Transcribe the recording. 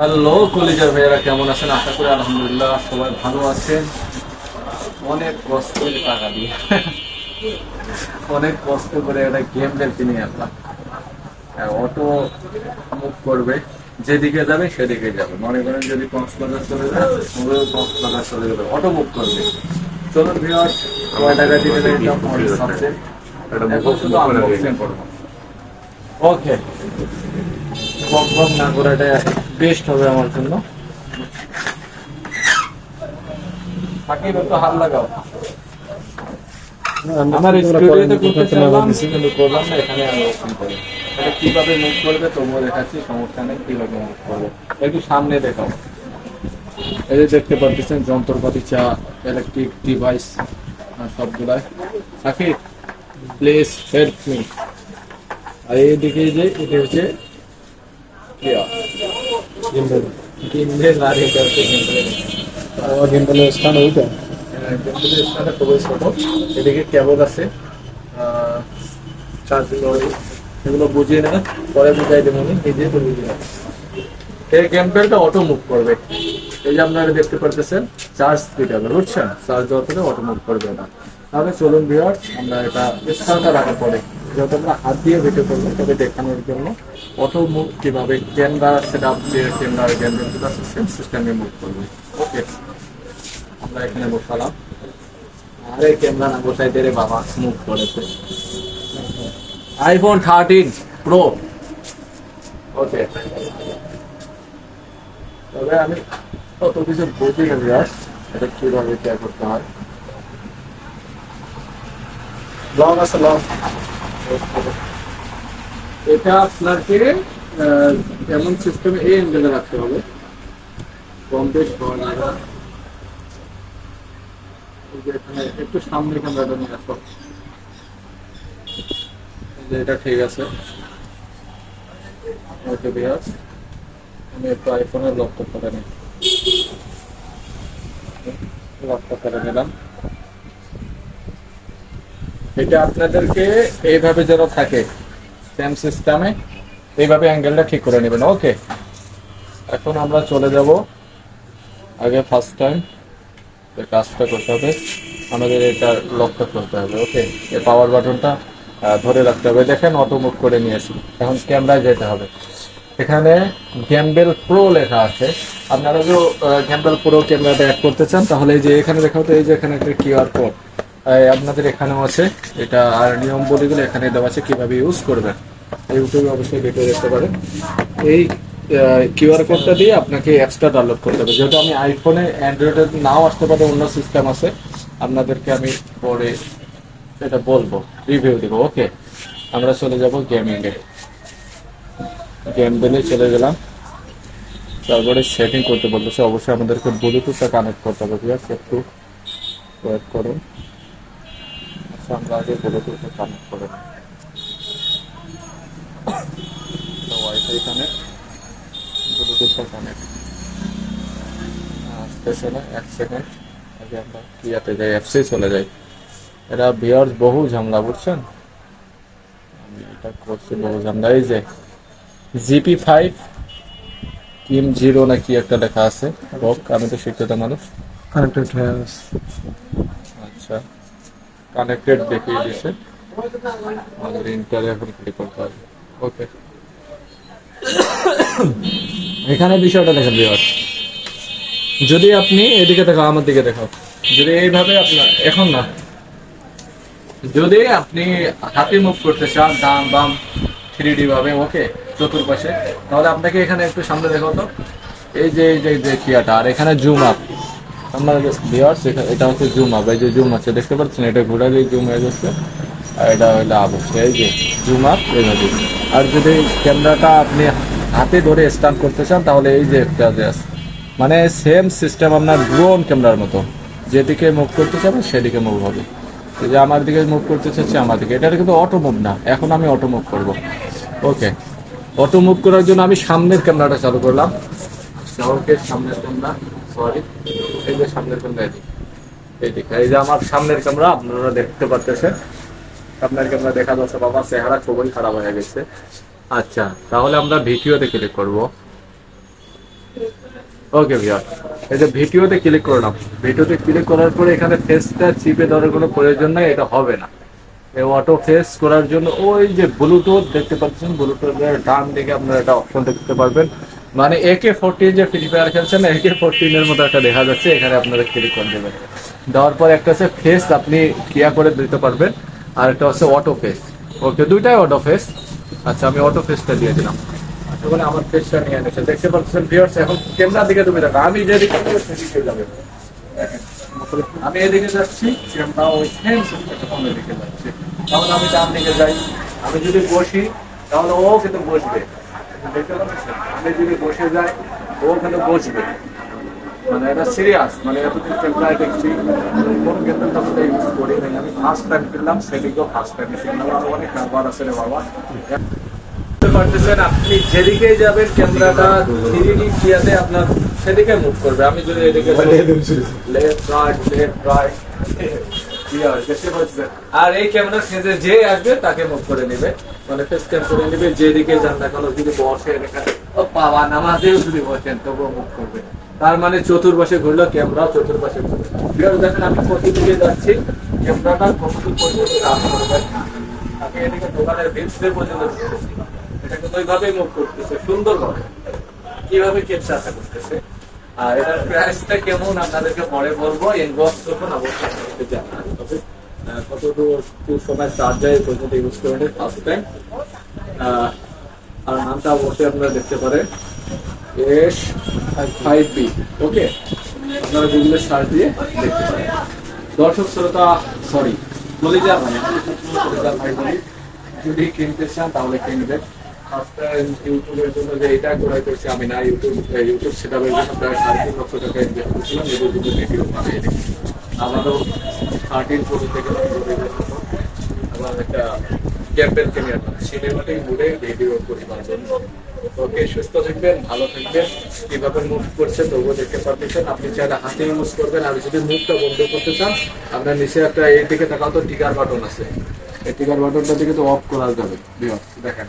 Hello কলিজার ভাইয়েরা কেমন আছেন? আশা করি আলহামদুলিল্লাহ সবাই ভালো আছেন। অনেক কষ্ট করে টাকা দিয়ে। অনেক কষ্ট করে একটা গেম বেল কিনে আসলাম। হ্যাঁ, অটো মুভ করবে যেদিকে যাবে সেদিকে যাবে। মনে করেন যদি কক্সবাজার চলে যায় কক্সবাজার চলে যাবে অটো মুভ করবে। চলুন ভিওর কয় টাকা দিলে ওকে না করাটা বেস্ট হবে আমার জন্য। সাকিব একটু হাত লাগাও। আমার স্টুডিওতে করতে চাইলাম কিন্তু করলাম না এখানে আনবক্সিং করি। এটা কীভাবে মুভ করবে তবুও দেখাচ্ছি সমস্যা নেই কীভাবে মুভ করবে। একটু সামনে দেখাও। এই যে দেখতে পাচ্ছেন যন্ত্রপাতি চা ইলেকট্রিক ডিভাইস সবগুলাই। সাকিব প্লিজ হেল্প মি আর এইদিকে যে এটা হচ্ছে খুবই ছোট। এদিকে কেবল আছে। চার্জিং এগুলো বুঝিয়ে পরে বুঝাই দেবো আমি। এই বুঝিয়ে গেমবেলটা অটো মুভ করবে। এই যে আপনারা দেখতে পারতেছেন চার্জ স্পিড হবে বুঝছেন? চার্জ দেওয়ার পরে অটো মুভ করবে না। তাহলে চলুন ভিওর আমরা এটা স্থানটা রাখা পরে। যত আমরা হাত দিয়ে ভিডিও করব তবে দেখানোর জন্য। অটো মুভ কীভাবে ক্যামেরা সেট আপ দিয়ে ক্যামেরা গেমবেল যেটা আছে সেম সিস্টেমে মুভ করবে। ওকে আমরা এখানে বসালাম। আরে ক্যামেরা না বসাই রে বাবা মুভ করেছে। আইফোন থার্টিন প্রো ওকে তবে আমি অত কিছু বুঝি না বিরাট এটা কীভাবে কেয়ার করতে হয়। লং আছে লং এটা আপনাকে এমন সিস্টেমে এই অ্যাঙ্গেলে রাখতে হবে। কম বেশ হওয়া। এখানে একটু সামনে ক্যামেরাটা নিয়ে আসো। এটা ঠিক আছে। ওকে বিয়াস আমি একটু আইফোনের লকটা করে নিই লকটা করে নিলাম। এটা আপনাদেরকে এইভাবে যেন থাকে সেম সিস্টেমে এইভাবে অ্যাঙ্গেলটা ঠিক করে নেবেন ওকে এখন আমরা চলে যাব আগে ফার্স্ট টাইম কাজটা করতে হবে। আমাদের এটা লকটা করতে হবে ওকে এই পাওয়ার বাটনটা ধরে রাখতে হবে। দেখেন অটো মুভ করে নিয়েছি এখন ক্যামেরায় যেতে হবে। এখানে গ্যাম্বেল প্রো লেখা আছে। আপনারা যদি গ্যাম্বেল প্রো ক্যামেরাটা অ্যাড করতে চান, তাহলে এই যে এখানে দেখা হতো এই যে এখানে একটা কিউআর কোড আপনাদের এখানেও আছে। এটা আর নিয়ম বলিগুলো এখানে দেওয়া আছে, কীভাবে ইউজ করবেন। ইউটিউবে অবশ্যই ভিডিও দেখতে পারেন। এই কিউআর কোডটা দিয়ে আপনাকে অ্যাপসটা ডাউনলোড করতে হবে। যেহেতু আমি আইফোনে অ্যান্ড্রয়েডে নাও আসতে পারে, অন্য সিস্টেম আছে। আপনাদেরকে আমি পরে এটা বলব রিভিউ দিব ওকে আমরা চলে যাব গেমিংয়ে গেম বেলে চলে গেলাম। তারপরে সেটিং করতে বলতেছে। অবশ্যই আমাদেরকে ব্লুটুথটা কানেক্ট করতে হবে, ঠিক আছে? একটু ওয়েট করুন। আমরা আগে ব্লুটুথটা কানেক্ট করে নিই। ওয়াইফাই কানেক্ট ব্লুটুথটা কানেক্ট আসতেছে না এক সেকেন্ড আগে আমরা কিয়াতে যাই অ্যাপসেই চলে যাই। এরা বিয়ার্স বহু ঝামেলা বুঝছেন? আমি এটা করছি বহু ঝামেলা। এই যে জিপি ফাইভ কিম জিরো না কি একটা লেখা আছে। হোক আমি তো শিক্ষিত মানুষ। কানেক্টেড হয়ে আচ্ছা। কানেক্টেড দেখিয়ে দিছে আমাদের ইন্টারে এখন ক্লিক করতে হবে ওকে এখানে বিষয়টা দেখেন বিয়ার যদি আপনি এদিকে দেখাও আমার দিকে দেখাও যদি এইভাবে আপনার এখন না যদি আপনি হাতে মুভ করতে চান ডান বাম থ্রি ডি ভাবে ওকে চতুর্পাশে তাহলে আপনাকে এখানে একটু সামনে দেখাও তো এই যে এই যে কিয়াটা আর এখানে জুম আপ আমার ভিউয়ার্স এটা হচ্ছে জুম আপ এই যে জুম আছে, দেখতে পাচ্ছেন? এটা ঘোরালেই জুম হয়ে যাচ্ছে আর এটা হইল আপ এই যে জুম আপ এইভাবে আর যদি ক্যামেরাটা আপনি হাতে ধরে স্ট্যান্ড করতে চান, তাহলে এই যে একটা আছে। মানে সেম সিস্টেম আপনার ড্রোন ক্যামেরার মতো। যেদিকে মুভ করতে চাবেন সেদিকে মুভ হবে। এই যে আমার দিকে মুভ করতে চাচ্ছি, আমার দিকে। এটা কিন্তু অটো মুভ না। এখন আমি অটো মুভ করব। ওকে অটো মুভ করার জন্য আমি সামনের ক্যামেরাটা চালু করলাম। সামনের ক্যামেরা। এই যে সামনের আমার সামনের ক্যামেরা, আপনারা দেখতে পাচ্ছেন আপনার ক্যামেরা দেখা যাচ্ছে, বাবা, চেহারা খুবই খারাপ হয়ে গেছে। আচ্ছা তাহলে আমরা ভিডিওতে ক্লিক করব। ওকে ভিউয়ার এই যে ভিডিওতে ক্লিক করলাম। ভিডিওতে ক্লিক করার পরে এখানে ফেসটা চিপে ধরার কোনো প্রয়োজন নাই, এটা হবে না। এই অটো ফেস করার জন্য ওই যে ব্লুটুথ দেখতে পাচ্ছেন? ব্লুটুথের ডান দিকে আপনারা একটা অপশন দেখতে পারবেন। মানে একে ফোরটিন যে ফ্রি ফায়ার খেলছেন একে ফোরটিন এর মতো একটা দেখা যাচ্ছে, এখানে আপনারা ক্লিক করে দেবেন। দেওয়ার পর একটা হচ্ছে ফেস আপনি ক্রিয়া করে দিতে পারবেন, আর একটা হচ্ছে অটো ফেস ওকে দুইটাই অটো ফেস আচ্ছা আমি অটো ফেসটা দিয়ে দিলাম। আচ্ছা বলে আমার ফেসটা নিয়ে এনেছে। দেখতে পাচ্ছেন ভিউয়ার্স এখন ক্যামেরার দিকে তুমি দেখো। আমি যেদিকে সেদিকে যাবে। আমি এদিকে যাচ্ছি ক্যামেরা ওই সেম সিস্টেম এদিকে যাচ্ছে। তাহলে আমি ডান দিকে যাই। আমি যদি বসি, তাহলে ও কিন্তু বসবে। দেখতে পাচ্ছেন? আমি যদি বসে যাই ও কিন্তু বসবে। মানে এটা সিরিয়াস মানে এতদিন ক্যামেরায় দেখছি। কোন ক্ষেত্রে তখন ইউজ করি নাই। আমি ফার্স্ট টাইম কিনলাম সেদিকেও ফার্স্ট টাইম কিনলাম আর অনেক নাম্বার আছে রে বাবা। পারতেছেন আপনি যেদিকেই যাবেন ক্যামেরাটা থ্রি ডি ক্রিয়াতে আপনার সেদিকে মুভ করবে। আমি যদি এদিকে লেফট রাইট লেফট রাইট আর এই ক্যামেরা সেজে যে আসবে, তাকে মুভ করে নেবে। মানে ফেস ক্যাম করে নেবে, যেদিকে যান না যদি বসে ও যদি বসেন, তবুও মুভ করবে। তার মানে চতুর্পাশে ঘুরলো ক্যামেরা চতুর্পাশে ঘুরবে দেখেন, আমি কত দিকে যাচ্ছি ক্যামেরাটা কতদূর পর্যন্ত আমি এদিকে দোকানের পর্যন্ত ওইভাবেই মুভ করতেছে, সুন্দরভাবে। কীভাবে ক্যাপচারটা করতেছে? আর এটার প্রাইসটা কেমন আপনাদেরকে পরে বলব ইনবক্স করুন, অবশ্যই জানাব তবে কতদূর সময় চার্জ যায় পর্যন্ত ইউজ করে ফার্স্ট টাইম আর নামটা অবশ্যই আপনারা দেখতে পারেন। এস ফাইভ বি ওকে আপনারা গুগলে সার্চ দিয়ে দেখতে পারেন। দর্শক শ্রোতা সরি ভাই কলিজা ভাই যদি কিনতে চান, তাহলে কিনবেন। ইউটিউবের জন্য যে করছি, আমি না ইউটিউব ইউটিউব লক্ষ টাকা ইনভেস্ট ভিডিও আমারও থেকে একটা মুডে ভিডিও সুস্থ থাকবেন, ভালো থাকবেন। কীভাবে মুভ করছে তবুও দেখতে পারতেছেন। আপনি ইউজ করবেন। যদি বন্ধ করতে চান, আপনার নিচে একটা এই দিকে তাকাও তো টিকার বাটন আছে। এই টিকার বাটনটা দিকে তো অফ করা যাবে। দেখেন।